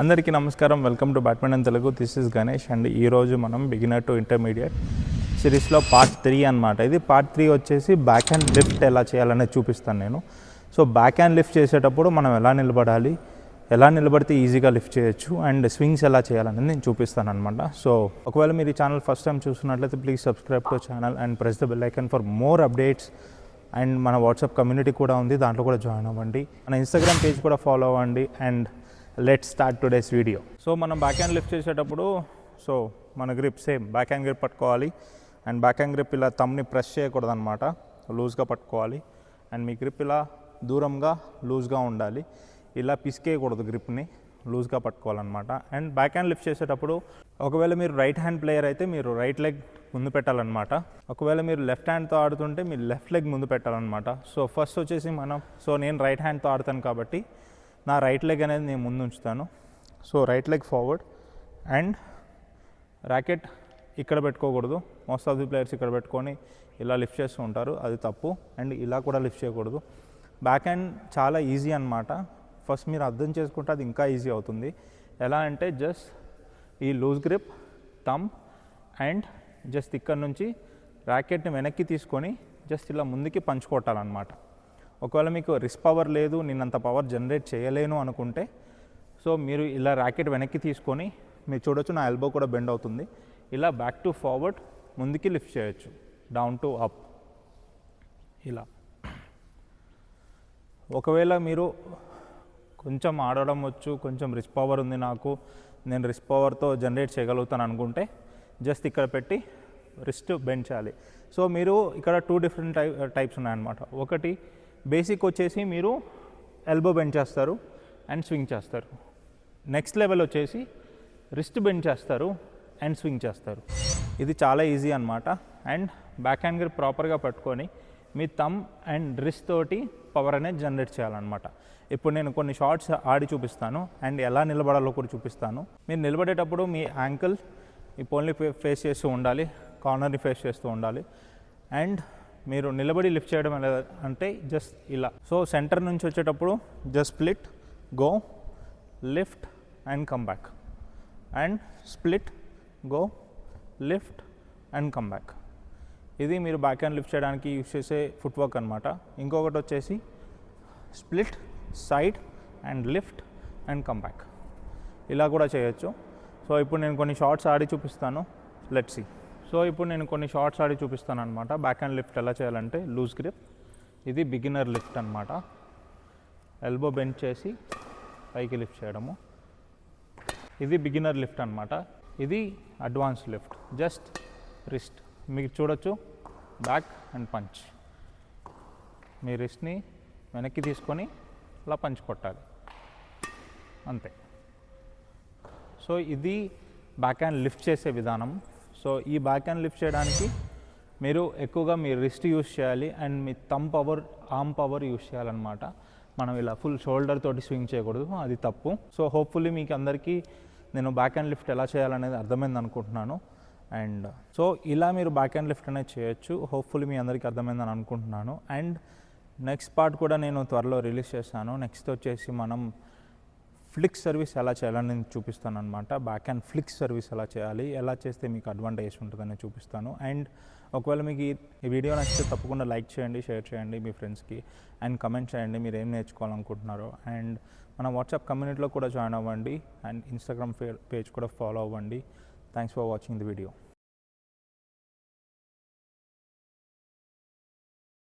అందరికీ నమస్కారం. Welcome to badminton Telugu this is Ganesh and ఈరోజు మనం బిగినర్ టు ఇంటర్మీడియట్ సిరీస్లో పార్ట్ త్రీ అనమాట ఇది పార్ట్ త్రీ వచ్చేసి బ్యాక్ హ్యాండ్ లిఫ్ట్ ఎలా చేయాలనేది చూపిస్తాను నేను. సో బ్యాక్ హ్యాండ్ లిఫ్ట్ చేసేటప్పుడు మనం ఎలా నిలబడాలి? ఎలా నిలబడితే ఈజీగా లిఫ్ట్ చేయొచ్చు? అండ్ స్వింగ్స్ ఎలా చేయాలనేది నేను చూపిస్తాను అనమాట సో ఒకవేళ మీరు ఈ ఛానల్ ఫస్ట్ టైం చూస్తున్నట్లయితే please subscribe to channel and press the bell icon for more updates and మన వాట్సాప్ కమ్యూనిటీ కూడా ఉంది. దాంట్లో కూడా జాయిన్ అవ్వండి. మన ఇన్స్టాగ్రామ్ పేజ్ కూడా ఫాలో అవ్వండి. And let start today's video so మనం బ్యాక్ హ్యాండ్ లిఫ్ట్ చేసేటప్పుడు సో మన grip same back hand grip పట్టుకోవాలి. అండ్ బ్యాక్ హ్యాండ్ గ్రిప్ ఇలా తమ్ని ప్రెస్ చేయకూడదు అనమాట లూజ్గా పట్టుకోవాలి. అండ్ మీ గ్రిప్ ఇలా దూరంగా లూజ్గా ఉండాలి. ఇలా పిసికేయకూడదు గ్రిప్ని లూజ్గా పట్టుకోవాలన్నమాట. అండ్ బ్యాక్ హ్యాండ్ లిఫ్ట్ చేసేటప్పుడు ఒకవేళ మీరు రైట్ హ్యాండ్ ప్లేయర్ అయితే మీరు రైట్ లెగ్ ముందు పెట్టాలన్నమాట. ఒకవేళ మీరు లెఫ్ట్ హ్యాండ్తో ఆడుతుంటే మీరు లెఫ్ట్ లెగ్ ముందు పెట్టాలన్నమాట. సో ఫస్ట్ వచ్చేసి మనం సో నేను రైట్ హ్యాండ్తో ఆడతాను కాబట్టి నా రైట్ లెగ్ అనేది నేను ముందు ఉంచుతాను. So right leg forward and racket ఇక్కడ పెట్టుకోకూడదు. మోస్ట్ ఆఫ్ ది ప్లేయర్స్ ఇక్కడ పెట్టుకొని ఇలా లిఫ్ట్ చేస్తూ ఉంటారు. అది తప్పు. అండ్ ఇలా కూడా లిఫ్ట్ చేయకూడదు. బ్యాక్ హ్యాండ్ చాలా ఈజీ అనమాట ఫస్ట్ మీరు అర్థం చేసుకుంటే అది ఇంకా ఈజీ అవుతుంది. ఎలా అంటే జస్ట్ ఈ loose grip thumb and just ఇక్కడ నుంచి ర్యాకెట్ని వెనక్కి తీసుకొని జస్ట్ ఇలా ముందుకి పంచుకోవటాలన్నమాట ఒకవేళ మీకు రిస్క్ పవర్ లేదు అంత పవర్ జనరేట్ చేయలేను అనుకుంటే సో మీరు ఇలా ర్యాకెట్ వెనక్కి తీసుకొని మీరు చూడొచ్చు నా ఎల్బో కూడా బెండ్ అవుతుంది. ఇలా బ్యాక్ టు ఫార్వర్డ్ ముందుకి లిఫ్ట్ చేయొచ్చు. డౌన్ టు అప్ ఇలా. ఒకవేళ మీరు కొంచెం ఆడడం వచ్చు కొంచెం రిస్క్ పవర్ ఉంది నాకు నేను రిస్క్ పవర్తో జనరేట్ చేయగలుగుతాను అనుకుంటే జస్ట్ ఇక్కడ పెట్టి రిస్ట్ బెండ్ చేయాలి. సో మీరు ఇక్కడ టూ డిఫరెంట్ టై టైప్స్ ఉన్నాయన్నమాట. ఒకటి బేసిక్ వచ్చేసి మీరు ఎల్బో బెండ్ చేస్తారు అండ్ స్వింగ్ చేస్తారు. నెక్స్ట్ లెవెల్ వచ్చేసి రిస్ట్ బెండ్ చేస్తారు అండ్ స్వింగ్ చేస్తారు. ఇది చాలా ఈజీ అనమాట అండ్ బ్యాక్ హ్యాండ్ గ్రిప్ ప్రాపర్గా పట్టుకొని మీ థమ్ అండ్ రిస్ట్ తోటి పవర్ అనేది జనరేట్ చేయాలన్నమాట. ఇప్పుడు నేను కొన్ని షార్ట్స్ ఆడి చూపిస్తాను అండ్ ఎలా నిలబడాలో కూడా చూపిస్తాను. మీరు నిలబడేటప్పుడు మీ యాంకిల్ ఈ పోల్ని ఫేస్ చేస్తూ ఉండాలి కార్నర్ని ఫేస్ చేస్తూ ఉండాలి. అండ్ మీరు నిలబడి లిఫ్ట్ చేయడం ఎలా అంటే జస్ట్ ఇలా. సో సెంటర్ నుంచి వచ్చేటప్పుడు just split go lift and come back. And split go lift and come back. ఇది మీరు బ్యాక్ హ్యాండ్ లిఫ్ట్ చేయడానికి యూజ్ చేసే ఫుట్ వర్క్ అనమాట ఇంకొకటి వచ్చేసి split side and lift and come back. ఇలా కూడా చేయొచ్చు. సో ఇప్పుడు నేను కొన్ని షార్ట్స్ ఆడి చూపిస్తాను. లెట్ సో ఇప్పుడు నేను కొన్ని షార్ట్స్ ఆడి చూపిస్తాను అనమాట బ్యాక్ హ్యాండ్ లిఫ్ట్ ఎలా చేయాలంటే లూజ్ గ్రిప్ ఇది బిగినర్ లిఫ్ట్ అనమాట ఎల్బో బెండ్ చేసి పైకి లిఫ్ట్ చేయడము. ఇది బిగినర్ లిఫ్ట్ అనమాట ఇది అడ్వాన్స్ లిఫ్ట్ జస్ట్ రిస్ట్ మీకు చూడొచ్చు. బ్యాక్ అండ్ పంచ్ మీ రిస్ట్ని వెనక్కి తీసుకొని ఇలా పంచ్ కొట్టాలి. అంతే. సో ఇది బ్యాక్ హ్యాండ్ లిఫ్ట్ చేసే విధానం. సో ఈ బ్యాక్ హ్యాండ్ లిఫ్ట్ చేయడానికి మీరు ఎక్కువగా మీ రిస్ట్ యూస్ చేయాలి and me thumb power arm power use చేయాలన్నమాట. మనం ఇలా ఫుల్ షోల్డర్ తోటి స్వింగ్ చేయకూడదు అది తప్పు. సో హోప్ఫుల్లీ మీకు అందరికీ నేను బ్యాక్ హ్యాండ్ లిఫ్ట్ ఎలా చేయాలనేది అర్థమైంది అనుకుంటున్నాను. అండ్ సో ఇలా మీరు బ్యాక్ హ్యాండ్ లిఫ్ట్ అనేది చేయొచ్చు హోప్ఫుల్లీ మీ అందరికీ అర్థమైందని అనుకుంటున్నాను. అండ్ నెక్స్ట్ పార్ట్ కూడా నేను త్వరలో రిలీజ్ చేస్తాను. నెక్స్ట్ వచ్చేసి మనం ఫ్లిక్ సర్వీస్ ఎలా చేయాలని నేను చూపిస్తాను అనమాట బ్యాక్ అండ్ ఫ్లిక్ సర్వీస్ ఎలా చేయాలి ఎలా చేస్తే మీకు అడ్వాంటేజ్ ఉంటుందని చూపిస్తాను. అండ్ ఒకవేళ మీకు ఈ- ఈ వీడియో నచ్చితే తప్పకుండా లైక్ చేయండి షేర్ చేయండి మీ ఫ్రెండ్స్కి అండ్ కమెంట్ చేయండి మీరు ఏం నేర్చుకోవాలనుకుంటున్నారో. అండ్ మన వాట్సాప్ కమ్యూనిటీలో కూడా జాయిన్ అవ్వండి. అండ్ ఇన్స్టాగ్రామ్ పేజ్ కూడా ఫాలో అవ్వండి. Thanks for watching the video